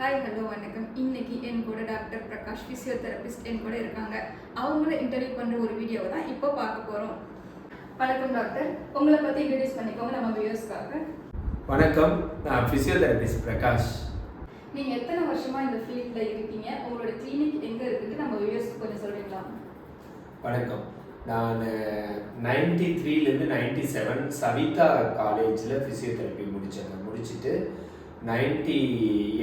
Hi hello வணக்கம். இன்னைக்கு என் கூட டாக்டர் பிரகாஷ் ஃபிசியோதெரபிஸ்ட் என் கூட இருக்காங்க. அவங்கள இன்டர்வியூ பண்ணுற ஒரு வீடியோவை தான் இப்போ பார்க்க போகிறோம் வணக்கம் டாக்டர் உங்களை பற்றி இன்ட்ரடியூஸ் பண்ணிக்கோங்க நம்ம வியூஸ்க்காக வணக்கம். நான் ஃபிசியோதெரபிஸ்ட் பிரகாஷ். நீங்கள் எத்தனை வருஷமாக இந்த ஃபீல்டில் இருக்கீங்க? உங்களோட கிளினிக் எங்கே இருக்குன்னு நம்ம வியூஸ்க்கு கொஞ்சம் சொல்கிறீங்களா வணக்கம். நான் நைன்டி த்ரீலேருந்து நைன்டி செவன் சவிதா காலேஜில் ஃபிசியோதெரப்பி முடித்தேன் முடிச்சுட்டு நைன்டி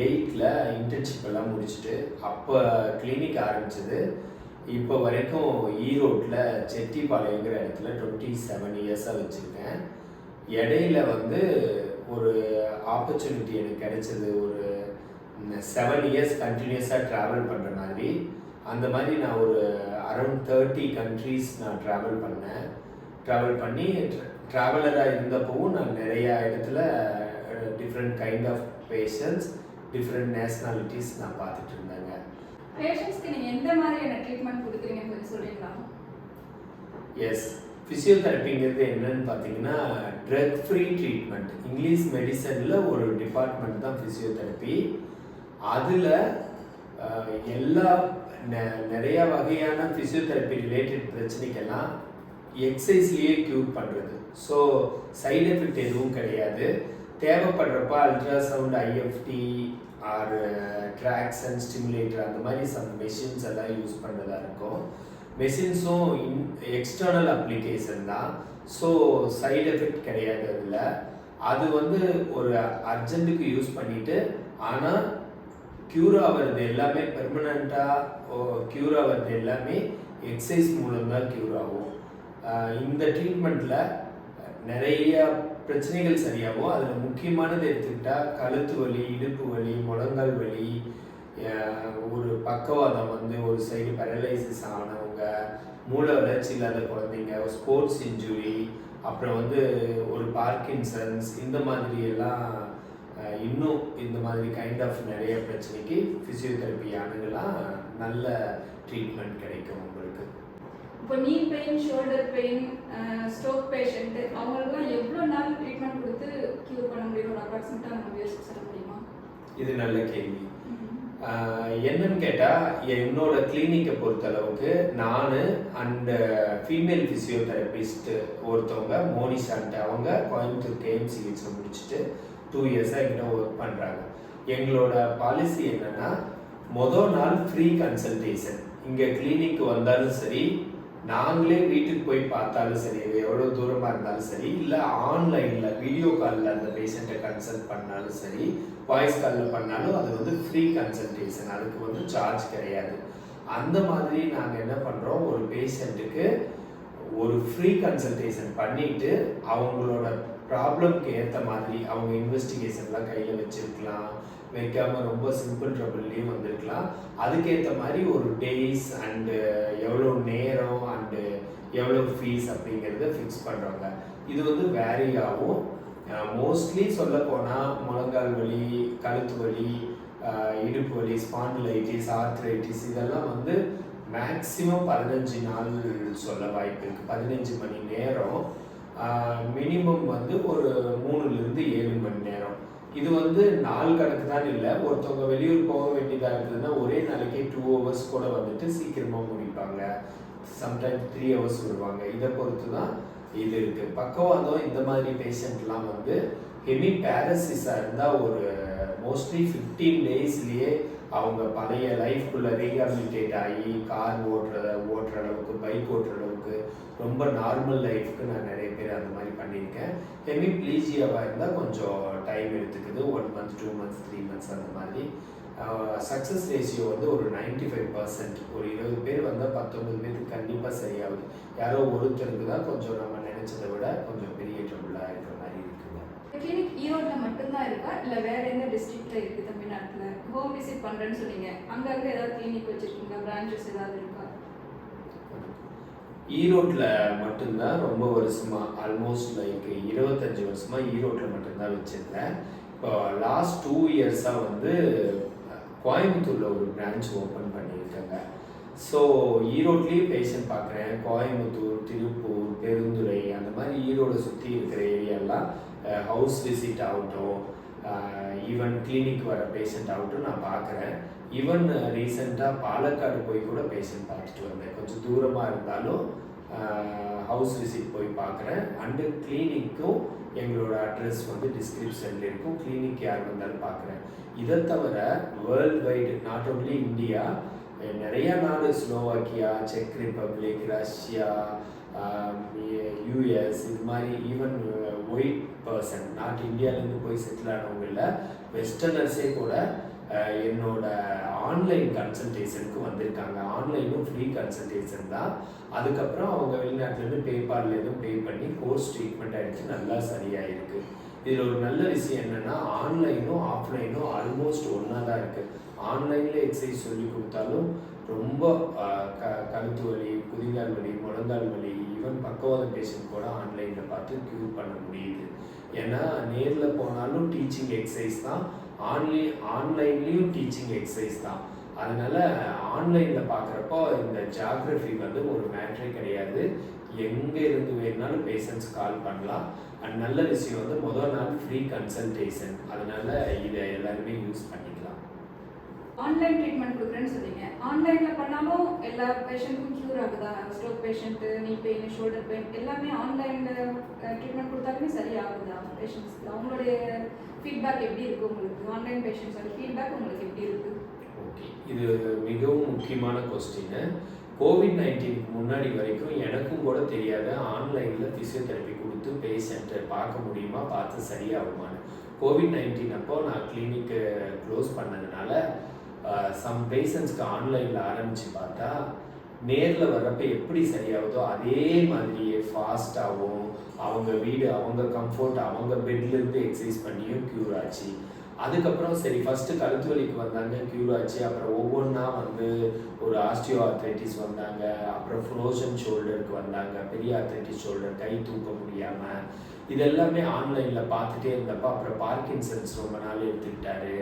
எயிட்டில் இன்டர்ன்ஷிப் எல்லாம் முடிச்சுட்டு அப்போ கிளினிக் ஆரம்பிச்சது. இப்போ வரைக்கும் ஈரோட்டில் செட்டிப்பாளையங்கிற இடத்துல டுவெண்ட்டி செவன் இயர்ஸாக வச்சுருக்கேன். இடையில வந்து ஒரு ஆப்பர்ச்சுனிட்டி எனக்கு கிடைச்சது. ஒரு செவன் இயர்ஸ் கண்டினியூஸாக ட்ராவல் பண்ணுற மாதிரி. அந்த மாதிரி நான் ஒரு அரௌண்ட் தேர்ட்டி கண்ட்ரீஸ் நான் ட்ராவல் பண்ணேன். ட்ராவல் பண்ணி ட்ராவலராக இருந்தப்பவும் நான் நிறையா இடத்துல different kind of patients different nationalities நான் பார்த்துட்டு இருந்தேங்க. பேஷண்ட்ஸ்க்கு நீங்கள் எந்த மாதிரியான ட்ரீட்மெண்ட் கொடுக்குறீங்கன்னு கொஞ்சம் சொல்கிறீங்களா எஸ் ஃபிசியோதெரப்பிங்கிறது என்னன்னு பார்த்தீங்கன்னா ட்ரக் ஃப்ரீ ட்ரீட்மெண்ட் இங்கிலீஷ் மெடிசனில் ஒரு டிபார்ட்மெண்ட் தான் ஃபிசியோதெரப்பி அதில் எல்லா நிறைய வகையான ஃபிசியோதெரப்பி ரிலேட்டட் பிரச்சனைக்கெல்லாம் எக்ஸசைஸ்லேயே க்யூர் பண்ணுறது ஸோ சைடு எஃபெக்ட் எதுவும் கிடையாது. தேவைப்படுறப்ப ultrasound IFT or tracks and stimulator அந்த மாதிரி சம் மெஷின்ஸ் எல்லாம் யூஸ் பண்ணுறதா இருக்கும். மெஷின்ஸும் இன் எக்ஸ்டர்னல் அப்ளிகேஷன் தான். ஸோ சைடு எஃபெக்ட் கிடையாது அதில். அது வந்து ஒரு அர்ஜென்ட்டுக்கு யூஸ் பண்ணிவிட்டு ஆனால் க்யூர் ஆகிறது எல்லாமே பெர்மனண்ட்டாக க்யூர் ஆகிறது எல்லாமே எக்ஸசைஸ் மூலம் தான் க்யூர் ஆகும். இந்த ட்ரீட்மெண்ட்டில் நிறைய பிரச்சனைகள் சரியாகும். அதில் முக்கியமானது எடுத்துக்கிட்டால் கழுத்து வலி இடுப்பு வலி முழங்கால் வலி ஒரு பக்கவாதம் வந்து ஒரு சைடு பேரலைசிஸ் ஆனவங்க மூளை வளர்ச்சி இல்லாத குழந்தைங்க ஸ்போர்ட்ஸ் இன்ஜுரி அப்புறம் வந்து ஒரு பார்க்கின்சன்ஸ் இந்த மாதிரி எல்லாம் இன்னும் இந்த மாதிரி கைண்ட் ஆஃப் நிறைய பிரச்சனைக்கு ஃபிசியோதெரப்பி அணுகலாம் நல்ல ட்ரீட்மெண்ட் கிடைக்கும் உங்களுக்கு. இப்போ knee pain shoulder pain stroke patient அவங்களுக்குலாம் எவ்வளோ நாள் ட்ரீட்மெண்ட் கொடுத்து க்யூர் பண்ண முடியும்? ஒரு அப்ராக்சிமேட்டாக நம்ம வியூஸ்க்கு சொல்ல முடியுமா? இது நல்ல கேள்வி. என்னன்னு கேட்டால் என்னோட கிளினிக்கை பொறுத்தளவுக்கு நான் அண்ட் ஃபீமேல் ஃபிசியோதெரபிஸ்ட் ஒருத்தவங்க மோனிஷான்ட்டு அவங்க கோயம்புத்தூர் கேஎம் சிகிச்சை முடிச்சுட்டு டூ இயர்ஸாக எங்கிட்ட ஒர்க் பண்ணுறாங்க எங்களோட பாலிசி என்னன்னா மொதல் நாள் ஃப்ரீ கன்சல்டேஷன் இங்கே கிளினிக் வந்தாலும் சரி நாங்களே வீட்டுக்கு போய் பார்த்தாலும் சரி எவ்வளோ தூரமாக இருந்தாலும் சரி இல்லை ஆன்லைனில் வீடியோ காலில் அந்த பேஷண்ட்டை கன்சல்ட் பண்ணாலும் சரி வாய்ஸ் காலில் பண்ணாலும் அது வந்து ஃப்ரீ கன்சல்டேஷன் அதுக்கு வந்து சார்ஜ் கிடையாது. அந்த மாதிரி நாங்கள் என்ன பண்ணுறோம் ஒரு பேஷண்ட்டுக்கு ஒரு ஃப்ரீ கன்சல்டேஷன் பண்ணிட்டு அவங்களோட ப்ராப்ளம்க்கு ஏற்ற மாதிரி அவங்க இன்வெஸ்டிகேஷன்லாம் கையில் வச்சிருக்கலாம். வைக்காமல் ரொம்ப சிம்பிள் ட்ரபிள்லேயும் வந்திருக்கலாம். அதுக்கேற்ற மாதிரி ஒரு டேஸ் அண்டு எவ்வளோ நேரம் அண்டு எவ்வளோ ஃபீஸ் அப்படிங்கிறத ஃபிக்ஸ் பண்ணுறாங்க இது வந்து வேரி ஆகும் மோஸ்ட்லி சொல்லப்போனால் முழங்கால் வலி கழுத்து வலி இடுப்பு வலி ஸ்பாண்டிலைட்டிஸ் ஆர்த்ரைட்டிஸ் இதெல்லாம் வந்து மேக்ஸிமம் பதினஞ்சு நாள் சொல்ல வாய்ப்பு இருக்குது பதினஞ்சு மணி நேரம் மினிமம் வந்து ஒரு மூணுலேருந்து ஏழு மணி நேரம். இது வந்து நாள் கணக்கு தான் இல்லை. ஒருத்தவங்க வெளியூர் போக வேண்டியதாக இருக்குதுன்னா ஒரே நாளைக்கே டூ ஹவர்ஸ் கூட வந்துட்டு சீக்கிரமாக முடிப்பாங்க. சம்டைம் த்ரீ ஹவர்ஸ் விடுவாங்க. இதை பொறுத்து தான் இது இருக்குது பக்கவாதம் இந்த மாதிரி பேஷண்ட்லாம் வந்து ஹெவி பேரசிஸாக இருந்தால் ஒரு மோஸ்ட்லி ஃபிஃப்டீன் டேஸ்லேயே அவங்க பழைய லைஃப்குள்ளே ரீஹாபிலிட்டேட் ஆகி கார் ஓட்டுற ஓட்டுற அளவுக்கு பைக் ஓட்டுற அளவுக்கு ரொம்ப நார்மல் லைஃப்க்கு நான் நிறைய பேர் அந்த மாதிரி பண்ணியிருக்கேன். ஹெவி ப்ளீஜியாவாக இருந்தால் கொஞ்சம் டைம் எடுத்துக்குது. One month two months three months அந்த மாதிரி. சக்ஸஸ் ரேஷியோ வந்து ஒரு 95% ஃபைவ் பர்சன்ட் ஒரு இருபது பேர் வந்தால் பத்தொன்பது பேருக்கு கண்டிப்பாக சரியாகுது. யாரோ ஒருத்தருக்கு தான் கொஞ்சம் நம்ம நினைச்சதை விட கொஞ்சம் பெரிய ட்ரபுளாக இருக்கிற மாதிரி இருக்குங்க. கிளினிக் ஈரோட்டில் இல்லை வேற என்ன டிஸ்ட்ரிக்ட்ல இருக்கு தமிழ்நாட்டில்? ஹோம் விசிட் பண்ணுறேன்னு சொன்னீங்க. அங்கே இருக்க ஏதாவது கிளினிக் வச்சிருக்கீங்களா? பிரான்ச்சஸ் ஏதாவது இருக்கா? ஈரோட்டில் மட்டும்தான் ரொம்ப வருஷமா ஆல்மோஸ்ட் லைக் இருபத்தஞ்சி வருஷமா ஈரோட்டில் மட்டும்தான் வச்சிருந்தேன் இப்போ லாஸ்ட் டூ இயர்ஸாக வந்து கோயம்புத்தூரில் ஒரு பிரான்ச் ஓப்பன் பண்ணியிருக்காங்க. ஸோ ஈரோட்லேயும் பேஷண்ட் பார்க்குறேன் கோயம்புத்தூர் திருப்பூர் பெருந்துறை அந்த மாதிரி ஈரோடு சுற்றி இருக்கிற ஏரியாலாம் ஹவுஸ் விசிட் ஆகட்டும். ஈவன் கிளினிக் வர பேஷண்ட் ஆகட்டும் நான் பார்க்குறேன். ஈவன் ரீசெண்டாக பாலக்காடு போய் கூட பேஷண்ட் பார்த்துட்டு வந்தேன். கொஞ்சம் தூரமாக இருந்தாலும் ஹவுஸ் விசிட் போய் பார்க்குறேன். அண்டு கிளினிக்கும் எங்களோட அட்ரஸ் வந்து டிஸ்கிரிப்ஷனில் இருக்கும். கிளினிக் யார் வந்தாலும் பார்க்குறேன். இதை தவிர world wide not only India நிறையா நாடு ஸ்லோவாக்கியா செக் ரிப்பப்ளிக் ரஷ்யா யூஎஸ் இது மாதிரி ஈவன் ஒயிட் பர்சன் நாட் இந்தியாவிலேருந்து போய் செட்டில் ஆனவங்கள வெஸ்டர்னர்ஸே கூட என்னோட ஆன்லைன் கன்சல்டேஷனுக்கு வந்திருக்காங்க. ஆன்லைனும் ஃப்ரீ கன்சல்டேஷன் தான். அதுக்கப்புறம் அவங்க வெளிநாட்டிலேருந்து பேப்பார்லேருந்து பே பண்ணி கோர்ஸ் ட்ரீட்மெண்ட் ஆகிடுச்சு நல்லா சரியாயிருக்கு. இதில் ஒரு நல்ல விஷயம் என்னென்னா ஆன்லைனும் ஆஃப்லைனும் ஆல்மோஸ்ட் ஒன்றா தான் இருக்குது ஆன்லைனில் எக்ஸசைஸ் சொல்லி கொடுத்தாலும் ரொம்ப க கழுத்து வலி குதிங்கால் வலி முழங்கால் வலி ஈவன் பக்கவாத பேஷண்ட் கூட ஆன்லைனில் பார்த்து க்யூர் பண்ண முடியுது. ஏன்னா நேரில் போனாலும் டீச்சிங் எக்ஸசைஸ் தான் ஆன்லை ஆன்லைன்லேயும் டீச்சிங் எக்ஸசைஸ் தான். அதனால் ஆன்லைனில் பார்க்குறப்போ இந்த ஜாகிரஃபி வந்து ஒரு மேட்ரே கிடையாது. எங்கே இருந்து வேணுனாலும் பேஷண்ட்ஸ் கால் பண்ணலாம். அண்ட் நல்ல விஷயம் வந்து முதல் நாள் ஃப்ரீ கன்சல்டேஷன் அதனால் இதை எல்லாருமே யூஸ் பண்ணிக்கலாம். ஆன்லைன் ட்ரீட்மெண்ட் கொடுக்குறேன்னு சொன்னீங்க. ஆன்லைனில் பண்ணாலும் எல்லா பேஷண்ட்டும் க்யூர் ஆகுதா? Stroke patient knee pain shoulder pain எல்லாமே ஆன்லைனில் ட்ரீட்மெண்ட் கொடுத்தாலுமே சரியாகுதா பேஷண்ட்ஸ்க்கு அவங்களுடைய ஃபீட்பேக் எப்படி இருக்குது உங்களுக்கு? ஆன்லைன் பேஷண்ட்ஸோட ஃபீட்பேக் உங்களுக்கு எப்படி இருக்குது இது மிகவும் முக்கியமான கொஸ்டின் கோவிட் நைன்டீனுக்கு முன்னாடி வரைக்கும் எனக்கும் கூட தெரியாத ஆன்லைனில் ஃபிசியோதெரப்பி கொடுத்து பேஷண்ட்டை பார்க்க முடியுமா? பார்த்து சரியாகுமான்னு. கோவிட் நைன்டீன் அப்போ நான் கிளினிக்கு க்ளோஸ் பண்ணதுனால சம் பேஷண்ட்ஸ்க்கு ஆன்லைனில் ஆரம்பித்து பார்த்தா நேரில் வர்றப்ப எப்படி சரியாகுதோ அதே மாதிரியே ஃபாஸ்ட்டாகவும் அவங்க வீடு அவங்க கம்ஃபர்ட் அவங்க பெட்லேருந்து எக்ஸசைஸ் பண்ணியும் க்யூர் ஆச்சு. அதுக்கப்புறம் சரி ஃபஸ்ட்டு கழுத்து வலிக்கு வந்தாங்க க்யூர் ஆச்சு அப்புறம் ஒவ்வொன்றா வந்து ஒரு ஆஸ்டியோ ஆர்த்ரைட்டிஸ் வந்தாங்க அப்புறம் ஃப்ரோசன் ஷோல்டருக்கு வந்தாங்க பெரிய ஆர்த்ரைட்டிஸ் ஷோல்டர் கை தூக்க முடியாமல் இது எல்லாமே ஆன்லைனில் பார்த்துட்டே இருந்தப்போ அப்புறம் பார்க்கின்சன்ஸ் ரொம்ப நாள் எடுத்துக்கிட்டாரு.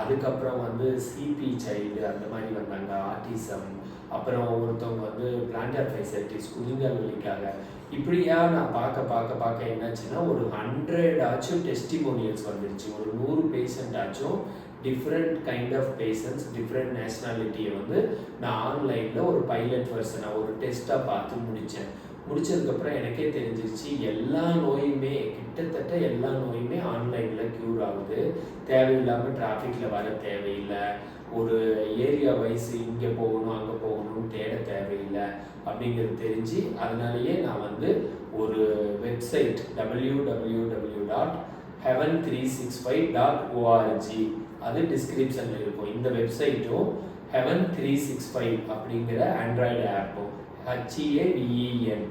அதுக்கப்புறம் வந்து சிபி சைல்டு அந்த மாதிரி வந்தாங்க ஆர்டிசம் அப்புறம் ஒருத்தவங்க வந்து பிளான்டர் ஃபெசிலிட்டிஸ் குதிங்கால் வலிக்காக. இப்படியா நான் பார்க்க பார்க்க பார்க்க என்னாச்சுன்னா ஒரு ஹண்ட்ரட் ஆச்சும் டெஸ்டிமோனியல்ஸ் வந்துருச்சு. ஒரு நூறு பேஷண்ட் ஆச்சும் different kind of patients different நேஷ்னாலிட்டியை வந்து நான் ஆன்லைனில் ஒரு பைலட் வெர்ஷனாக ஒரு டெஸ்ட்டாக பார்த்து முடித்தேன் முடிச்சதுக்கப்புறம் எனக்கே தெரிஞ்சிருச்சு எல்லா நோயுமே கிட்டத்தட்ட எல்லா நோயுமே ஆன்லைனில் க்யூர் ஆகுது. தேவையில்லாமல் டிராஃபிக்கில் வர தேவையில்லை. ஒரு ஏரியா வைஸ் இங்கே போகணும் அங்கே போகணும்னு தேட தேவையில்லை அப்படிங்கிறது தெரிஞ்சு அதனாலேயே நான் வந்து ஒரு website W W W dot Heaven three six five dot ORG அது டிஸ்கிரிப்ஷனில் இருக்கும். இந்த வெப்சைட்டும் ஹெவன் த்ரீ சிக்ஸ் ஃபைவ் அப்படிங்கிற Android ஆப்பும் H E A V E N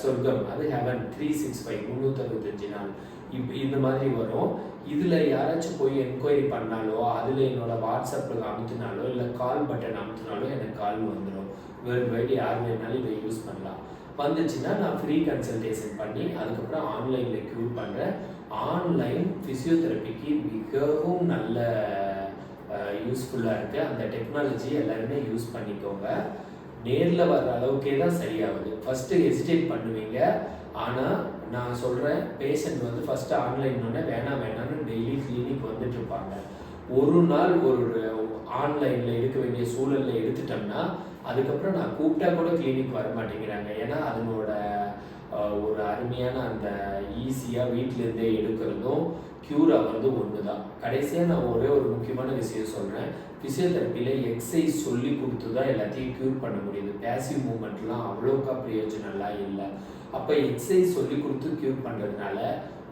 சொர்க்கம். அது ஹெவன் த்ரீ சிக்ஸ் ஃபைவ் முந்நூற்றறுபத்தஞ்சு நாள். இப் இந்த மாதிரி வரும். இதில் யாராச்சும் போய் என்கொயரி பண்ணாலோ அதில் என்னோடய வாட்ஸ்அப்பில் அமுத்தினாலோ இல்லை கால் பட்டன் அமுத்தினாலோ எனக்கு கால் வந்துடும் வேர்ல்டு வைடு யார் வேணாலும் இதை யூஸ் பண்ணலாம். வந்துச்சுன்னா நான் ஃப்ரீ கன்சல்டேஷன் பண்ணி அதுக்கப்புறம் ஆன்லைனில் க்யூர் பண்ணுறேன் ஆன்லைன் ஃபிசியோதெரப்பிக்கு மிகவும் நல்ல யூஸ்ஃபுல்லாக இருக்குது அந்த டெக்னாலஜி எல்லாருமே யூஸ் பண்ணிக்கோங்க. நேரில் வர்ற அளவுக்கே தான் சரியாகுது. ஃபஸ்ட்டு ஹெசிடேட் பண்ணுவீங்க. ஆனால் நான் சொல்கிறேன் பேஷண்ட் வந்து ஃபஸ்ட்டு ஆன்லைன்னொடனே வேணாம் வேணாம்னு டெய்லி கிளினிக் வந்துட்டு இருப்பாங்க. ஒரு நாள் ஒரு ஆன்லைனில் எடுக்க வேண்டிய சூழலில் எடுத்துட்டோம்னா அதுக்கப்புறம் நான் கூப்பிட்டா கூட கிளினிக் வர மாட்டேங்கிறாங்க. ஏன்னா அதனோட ஒரு அருமையான அந்த ஈஸியாக வீட்டிலேருந்தே எடுக்கிறதும் க்யூர் ஆகிறது ஒன்று தான் கடைசியாக நான் ஒரே ஒரு முக்கியமான விஷயம் சொல்கிறேன் ஃபிசியோதெரப்பியில் எக்ஸசைஸ் சொல்லி கொடுத்து தான் எல்லாத்தையும் க்யூர் பண்ண முடியுது. பேசிவ் மூமெண்ட்லாம் அவ்வளோக்கா பிரயோஜனம்லாம் இல்லை. அப்போ எக்ஸசைஸ் சொல்லி கொடுத்து க்யூர் பண்ணுறதுனால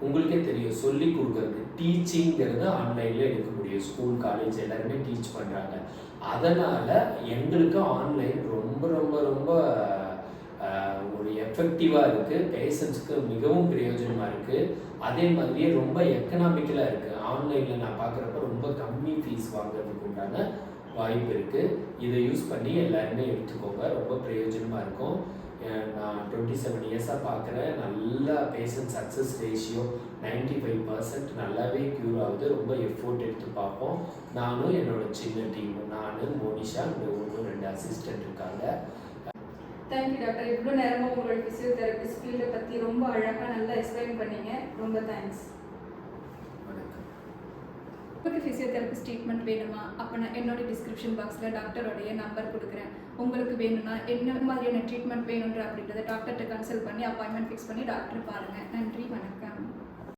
உங்களுக்கே தெரியும் சொல்லி கொடுக்கறது டீச்சிங்கிறது ஆன்லைனில் எடுக்க முடியும் ஸ்கூல் காலேஜ் எல்லாருமே டீச் பண்ணுறாங்க அதனால் எங்களுக்கு ஆன்லைன் ரொம்ப ரொம்ப ரொம்ப ஒரு எஃபெக்டிவாக இருக்குது பேஷண்ட்ஸ்க்கு மிகவும் பிரயோஜனமாக இருக்குது அதே மாதிரியே ரொம்ப எக்கனாமிக்கலாக இருக்குது ஆன்லைனில் நான் பார்க்குறப்ப ரொம்ப கம்மி ஃபீஸ் வாங்குறதுக்கு உண்டான வாய்ப்பு இருக்குது இதை யூஸ் பண்ணி எல்லாருமே எடுத்துக்கோங்க. ரொம்ப பிரயோஜனமாக இருக்கும். நான் டுவெண்ட்டி செவன் இயர்ஸாக பார்க்குறேன் நல்லா patient success ratio ninety five percent நல்லாவே க்யூர் ஆகுது. ரொம்ப எஃபோர்ட் எடுத்து பார்ப்போம். நானும் என்னோட சின்ன டீம் நான் மோனிஷா இந்த ஒன்று ரெண்டு அசிஸ்டன்ட் இருக்காங்க. தேங்க்யூ டாக்டர் இவ்வளோ நேரமாக உங்களோட ஃபிசியோதெரபிஸ்ட் ஃபீல்டை பற்றி ரொம்ப அழகாக நல்லா எக்ஸ்பிளைன் பண்ணீங்க. ரொம்ப தேங்க்ஸ் வணக்கம். உங்களுக்கு ஃபிசியோதெரபிஸ்ட் ட்ரீட்மெண்ட் வேணுமா? அப்போ நான் என்னோட டிஸ்கிரிப்ஷன் பாக்ஸில் டாக்டரோடைய நம்பர் கொடுக்குறேன். உங்களுக்கு வேணும்னா என்ன மாதிரியான ட்ரீட்மெண்ட் வேணுன்ற அப்படின்றத டாக்டர்கிட்ட கன்சல்ட் பண்ணி அப்பாயின்மெண்ட் ஃபிக்ஸ் பண்ணி டாக்டர் பாருங்கள் நன்றி வணக்கம்.